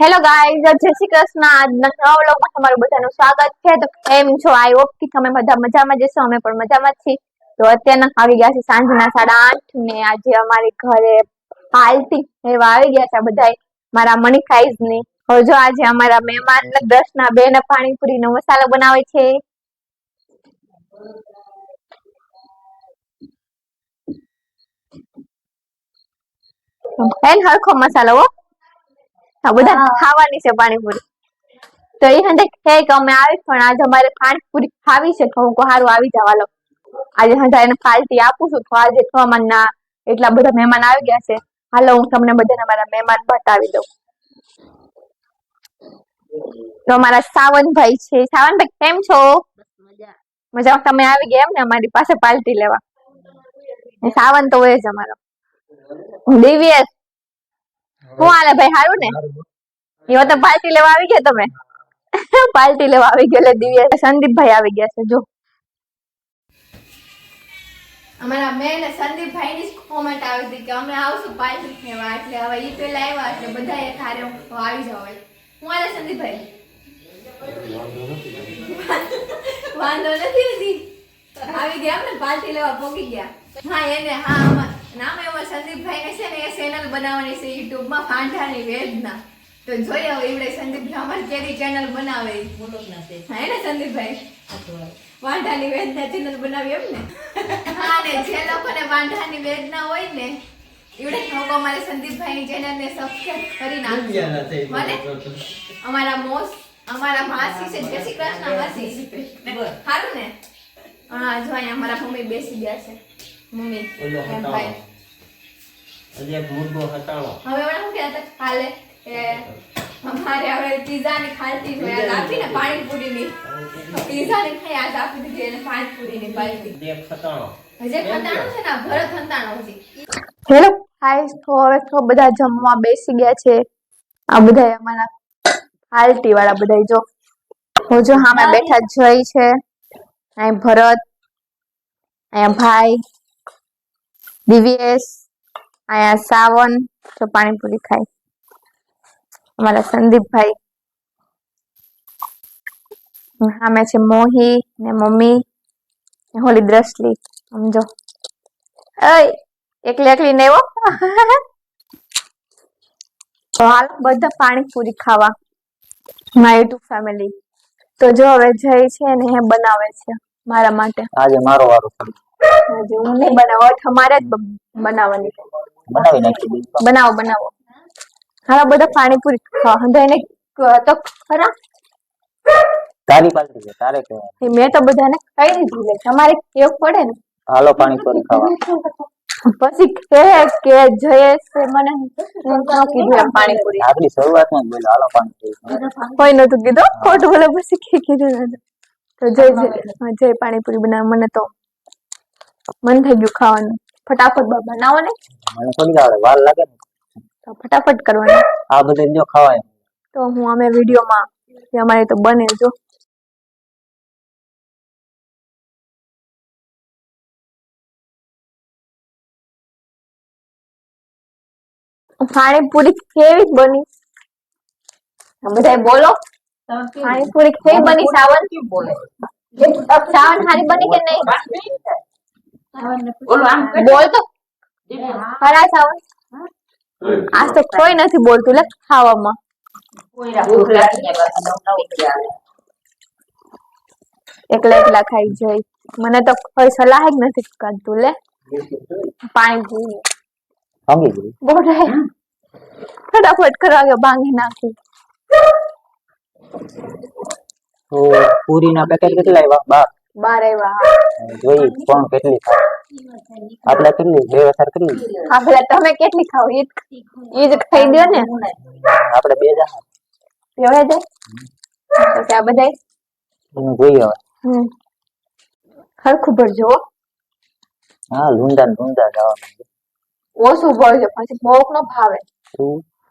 Hello guys જય શ્રી કૃષ્ણ. આજના નવા વ્લોગમાં તમારું બધાનું સ્વાગત છે. તો કેમ છો? આઈ હોપ કે તમે બધા મજામાં જશો અમે પણ મજામાં છીએ. તો અત્યારના આવી ગયા છે સાંજના સાડા આઠ ને આજે અમારી ઘરે પાલતી એવા આવી ગયા છે બધા મારા મણિકાઈઝની હવે જો આજે અમારા મહેમાન દર્શના બેન પાણીપુરી નો મસાલો બનાવે છે. એન હરખો મસાલો હો. બધા ખાવાની છે પાણીપુરી. તો એ કહે કે અમે આવી પણ આજે અમારે પાણીપુરી ખાવી છે કહું કહું હારું આવી જાવ લો આજે હંધા એને પાર્ટી આપું છું તો આજે હવામાન ના એટલા બધા મહેમાન આવી ગયા છે. હાલો હું તમને બધાને મારા મહેમાન બતાવી દઉં. તો અમારા સાવનભાઈ છે. સાવનભાઈ કેમ છો? મજામાં? તમે આવી ગયા એમ ને અમારી પાસે પાર્ટી લેવા? સાવન તો હોય જ અમારો. દિવ્યેશ. શું હાલે ભાઈ હારું ને? એવા તો પાર્ટી લેવા આવી ગયા તમે? પાર્ટી લેવા આવી ગયા એટલે દિવ્યા. સંદીપભાઈ આવી ગયા છે જો. અમારા મેં ને સંદીપભાઈ ની કોમેન્ટ આવી હતી કે અમે આવશું પાર્ટી લેવા એટલે હવે ઈ પેલા આવ્યા એટલે બધા એ થારે આવી જાવ હું આલે સંદીપભાઈ વાંધો નથી હજી આવી ગયા ને પાર્ટી લેવા પોકી ગયા. હા એને હા આમાં નામ એમાં સંદીપભાઈ ને છે ને એ ચેનલ બનાવવાની છે યુટ્યુબમાં ફાંઠાની વેદના. તો જોઈએ હવે એવડે સંદીપભાઈ અમારી કેરી ચેનલ બનાવે. હા હે ને સંદીપભાઈ? વાંઢાની વેદના ચેનલ બનાવી એમ ને હા ને જે લોકોને વાંઢાની વેદના હોય ને એવડે લોકો અમારે સંદીપભાઈની ચેનલ ને સબસ્ક્રાઇબ કરી નાખજો મને અમારા મોસ અમારા માસી છે જય શ્રી કૃષ્ણ માસી. સારું ને? હા જો અહીંયા અમારા મમ્મી બેસી ગયા છે. મમ્મી એમ ભાઈ. હજી એક મુર્ગો હટાવો. હવે વડા હું કહેતા હતા કાલે કે અમારે હવે પીઝા ની ખાલતી હોય આજ આપી ને પાણીપુરી ની પીઝા ની ખાઈ આજ આપી દીધી અને પાણીપુરી ની પાલટી. એક ખટાણો. હજે ખટાણો છે ને? ભરત ખટાણો હજી. હેલો? હાય તો હવે તો બધા જમવા બેસી ગયા છે. આ બધા અમારા પાર્ટી વાળા બધા જો. હું જો હામે બેઠા જોઈ છે. અહીં ભરત અહીંયા ભાઈ દિવ્યેશ અહીંયા સાવન તો પાણીપુરી ખાય અમારા સંદીપભાઈ. સામે છે મોહી ને મમ્મી ને હોલી દ્રષ્ટિ. સમજો. એકલી એકલી હો તો હાલ બધા પાણીપુરી ખાવા. My YouTube family. તો જો હવે જય છે ને હે બનાવે છે મારા માટે. આજે મારો વારો છે આજે હું નહીં બનાવું અમારે જ બનાવવાની. છે બનાવી નાખી બનાવો બનાવો. હાલો બધા પાણીપુરી હંધાઈને તો ખરા? તારી પાલટી છે તારે કહેવાનું. મેં તો બધાને કહી દીધું લે તમારે કેવું પડે ને? હાલો પાણીપુરી ખાવા. પછી કે કે જયેશ મને કીધું પાણીપુરી. આપણી શરૂઆતમાં જ બોલ્યો હાલો પાણીપુરી કોઈ નતું કીધું? ખોટું બોલે પછી કે કીધું તો જય જય હા, જય પાણીપુરી બનાવ. મને તો મન થઈ ગયું ખાવાનું. ફટાફટ બનાવો ને મને થોડી આવડે વાર લાગે ને. તો ફટાફટ કરવાનું. આ બધે જો ખવાય. તો હું અમે વિડીયોમાં જે અમારે તો બને જો. પાણીપુરી કેવી બની? બધા બોલો. પાણીપુરી કેવી બની સાવન? સાવન હારી બની કે નહીં? બોલ તો ફરાસ સાવન આજ તો કોઈ નથી બોલતું લે ખાવામાં એકલા એકલા ખાઈ જોઈ મને તો કોઈ સલાહ જ નથી કરતું લે. પાણી પીવું બોલે. ફટાફટ કરવા કે ભાંગી નાખી. પૂરી ના પેકેટ કેટલા આવ્યા? બાર. બાર એવા જોઈ કોણ કેટલી ખાય? આપણે કેટલી બે વખત કેટલી હા તમે કેટલી ખાવ? ઈ જ- ઈ જ ખાઈ દો ને. આપણે બે જણા એવા છે પછી આ બધાય? એનું જોઈએ હવે. હમ. હરખું ભરજો હો. હા લુંડા લુંડા જવા ઓછું ભરજો પછી ભોગ નો ભાવે.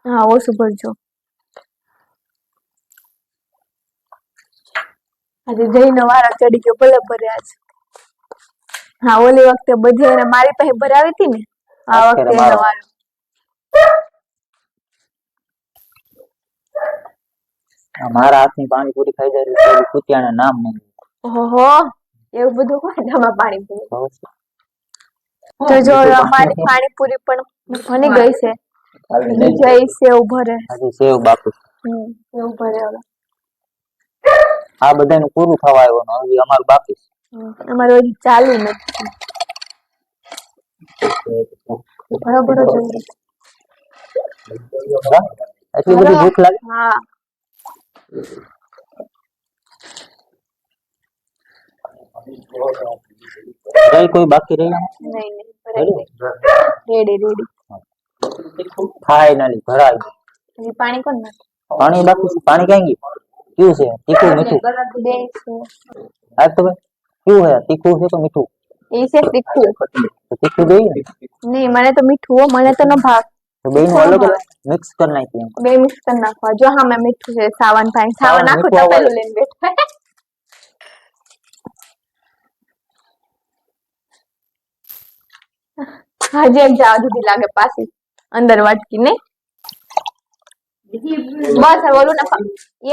હા ઓછું ભરજો. આજે જઈને વારા ચડી ગયો ભલે ભર્યા છે. હા ઓલી વખતે બધી એને મારી પાસે ભરાવી હતી ને આ વખતે એનો વારો. મારા હાથની પાણીપુરી ખાઈ જાય પેલી કુતિયાને નામ નહીં ઓહો એવું બધું કોઈ આમાં પાણીપુરી? તો જો અમારી પાણીપુરી. પણ બની ગઈ છે. જય સેવ ભરે. સેવ બાપુ હમ સેવ ભરે હવે. આ બધાનું પૂરું થવા આવ્યું હજી અમારું બાકી છે. અમારે હજી ચાલુ નથી. હા? એટલી બધી ભૂખ લાગે? હા. કઈ કોઈ બાકી રહી? નહીં નહીં રેડી રેડી. ફાઇનલી ભરાઈ ગયું. પાણી કોણ નાખે? પાણી બાકી પાણી ક્યાં ગયું? કેવું છે? તીખું મીઠું? આ તો ભાઈ. કેવું હે તીખું છે તો મીઠું. એ છે તીખું. તીખું જોઈએ ને. નહીં મને તો મીઠું હો મને તો ન ભાગ તો બેયનું અલગ મિક્સ કરી નાખીએ. બે મિક્સ કરી નાખવા. જો હા મેં મીઠું છે સાવન ભાઈ. સાવન નાખો તો પેલું લઈને બેઠા. હજી એક જાવ દીધી લાગે પાછી. અંદર વાટકી ને બસ હવે ઓલું ને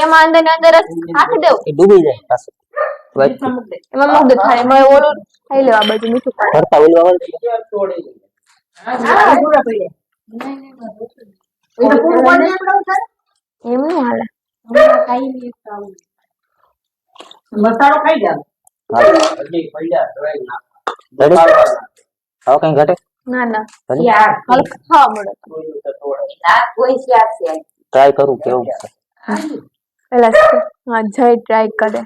એમાં અંદર ને અંદર જ દેવું દઉં ડૂબી જાય પાછું. એમાં મૂક થાય એમાં ઓલું ખાઈ લેવા બાજુ મીઠું પાણી ભરતા ઓલું આવે. એમ નહીં હાલે. મસાલો ખાઈ ના. હવે કઈ ઘટે? ના ખાવા મળે. ટ્રાય કરું કેવું પેલા હા જય ટ્રાય કરે.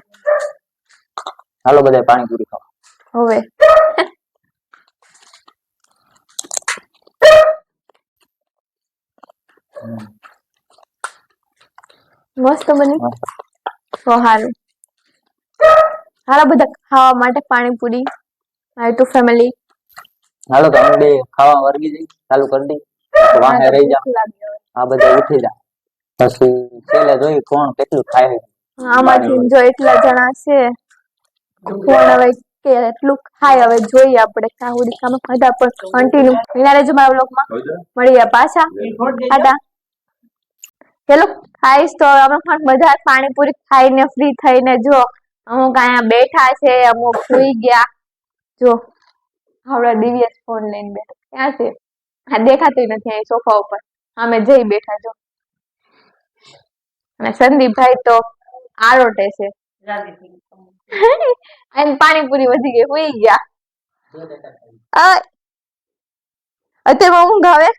હાલો બધા પાણીપુરી ખાવા હવે. મસ્ત બની. તો સારું હારા બધા ખાવા માટે પાણીપુરી મારી ટુ ફેમિલી હાલો તો અમે બે ખાવા વર્ગી જઈ. ચાલુ કરી દઈ. વાહે રહી જા. આ બધા ઉઠી જા. પછી છેલ્લે જોઈ કોણ કેટલું ખાય આમાં આમાંથી જો એટલા જણા છે. કોણ હવે કે એટલું ખાય હવે જોઈએ આપણે. કાહુડી કામ બધા પણ કન્ટિન્યુ વિના રહેજો મારા બ્લોગમાં મળીએ પાછા. ખાતા ચલો ખાઈશ તો અમે પણ બધા પાણીપુરી ખાઈને ફ્રી થઈને જો અમુક અહીંયા બેઠા છે અમુક સુઈ ગયા. જો હવડા દિવ્યેશ ફોન લઈને બેઠા. ક્યાં છે? હા દેખાતું નથી અહીં સોફા ઉપર. અમે જઈ બેઠા જો. અને સંદીપભાઈ તો આરોટે છે. અને પાણીપુરી વધી ગઈ, હોઈ ગયા. અત્યારે ઊંઘ આવે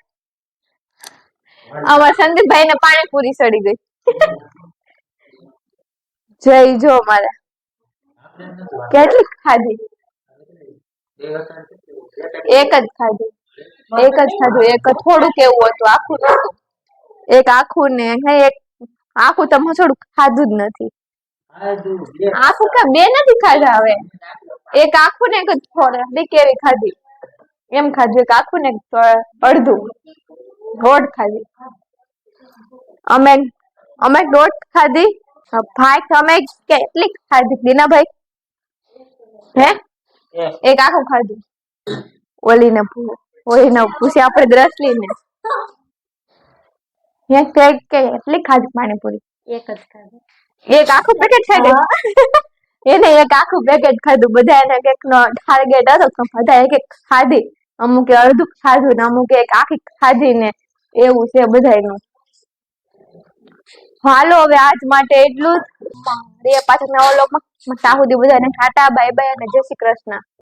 અમારા સંદીપભાઈ ને પાણીપુરી સડી ગઈ. જય જો મારે કેટલી ખાધી? એક જ ખાધી. એક જ ખાધું, એક થોડું કેવું હતું, આખું નતું. એક આખું ને એક આખું તમે થોડું ખાધું જ નથી. આખું કે બે નથી ખાધા હવે? એક આખું ને એક જ થોડે બે કેરી ખાધી. એમ ખાધું એક આખું ને એક અડધું. દોઢ ખાધી. અમે અમે દોઢ ખાધી. ભાઈ તમે કેટલી ખાધી? દીનાભાઈ? હે? એક આખું ખાધું. ઓલીને ઓલીને પૂછી આપણે દ્રષ્ટિને હે કે કે એટલી ખાધી પાણીપુરી? એક જ ખાધું. એક આખું પેકેટ ખાઈ ગયું એને એક આખું પેકેટ ખાધું બધા એને કેક નો ટાર્ગેટ હતો બધા એક એક ખાધી. અમુક અડધું ખાધું ને અમુક એક આખી ખાધી ને એવું છે બધાનું હાલો હવે આજ માટે એટલું જ. પાછળ પાછા નવા લોકમાં સાહુદી બધાને. ટાટા બાય બાય અને જય શ્રી કૃષ્ણ.